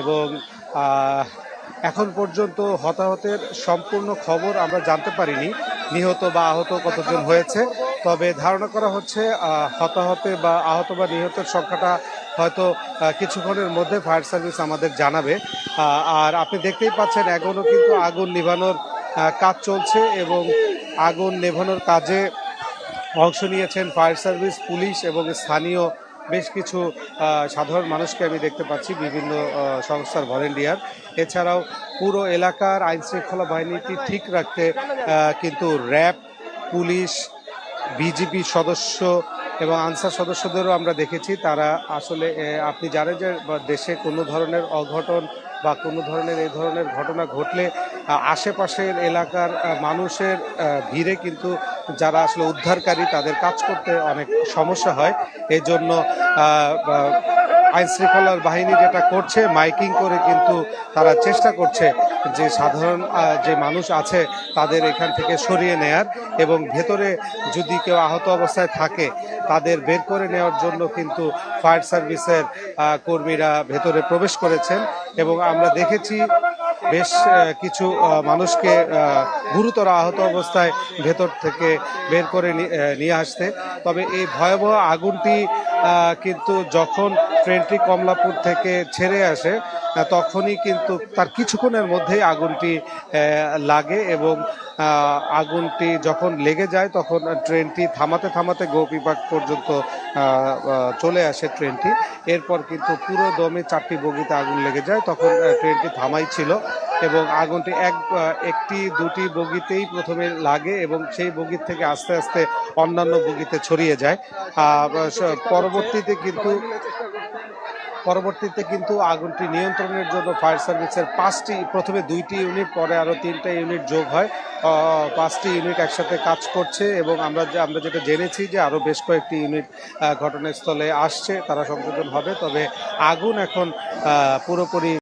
এবং এখন পর্যন্ত হতাহতের সম্পূর্ণ খবর আমরা জানতে পারিনি। নিহত বা আহত কতজন হয়েছে? তবে ধারণা করা হচ্ছে হতাহতে বা আহত বা নিহতের সংখ্যাটা হয়তো কিছুক্ষণের মধ্যে ফায়ার সার্ভিস আমাদের জানাবে। আর আপনি দেখতেই পাচ্ছেন এখনও কিন্তু আগুন নিভানোর কাজ চলছে এবং আগুন নেভানোর কাজে অংশ নিয়েছেন ফায়ার সার্ভিস, পুলিশ এবং স্থানীয় বেশ কিছু সাধারণ মানুষকে আমি দেখতে পাচ্ছি বিভিন্ন সংস্থার ভলেন্টিয়ার। এছাড়াও পুরো এলাকার আইন শৃঙ্খলা বাহিনীটি ঠিক রাখতে কিন্তু র্যাব, পুলিশ বিজেপি সদস্য এবং আনসার সদস্যদেরও আমরা দেখেছি। তারা আসলে আপনি জানেন যে দেশে কোনো ধরনের অঘটন বা কোনো ধরনের এই ধরনের ঘটনা ঘটলে আশেপাশের এলাকার মানুষের ভিড়ে কিন্তু যারা আসলে উদ্ধারকারী তাদের কাজ করতে অনেক সমস্যা হয়। এই জন্য আইন শৃঙ্খলার বাহিনী যেটা করছে, মাইকিং করে কিন্তু তারা চেষ্টা করছে যে সাধারণ যে মানুষ আছে তাদের এখান থেকে সরিয়ে নেয়ার এবং ভেতরে যদি কেউ আহত অবস্থায় থাকে তাদের বের করে নেওয়ার জন্য কিন্তু ফায়ার সার্ভিসের কর্মীরা ভেতরে প্রবেশ করেছেন এবং আমরা দেখেছি বেশ কিছু মানুষকে গুরুতর আহত অবস্থায় ভেতর থেকে বের করে নিয়ে আসতে। তবে এই ভয়াবহ আগুনটি কিন্তু যখন ট্রেনটি কমলাপুর থেকে ছেড়ে আসে তখনই কিন্তু তার কিছুক্ষণের মধ্যেই আগুনটি লাগে এবং আগুনটি যখন লেগে যায়, তখন ট্রেনটি থামাতে থামাতে গোপীবাগ পর্যন্ত চলে আসে ট্রেনটি। এরপর কিন্তু পুরো দমে চারটি বগিতে আগুন লেগে যায়। তখন ট্রেনটি থামাই ছিল। এবং আগুনটি এক একটি, দুটি বগিতেই প্রথমে লাগে এবং সেই বগির থেকে আস্তে আস্তে অন্যান্য বগিতে ছড়িয়ে যায়। পরবর্তীতে কিন্তু পরবর্তীতে কিন্তু আগুনটি নিয়ন্ত্রণের জন্য ফায়ার সার্ভিসের পাঁচটি, প্রথমে দুইটি ইউনিট, পরে আরও তিনটা ইউনিট যোগ হয়। পাঁচটি ইউনিট একসাথে কাজ করছে এবং আমরা আমরা যেটা জেনেছি যে আরও বেশ কয়েকটি ইউনিট ঘটনাস্থলে আসছে, তারা সংযোজন হবে। তবে আগুন এখন পুরোপুরি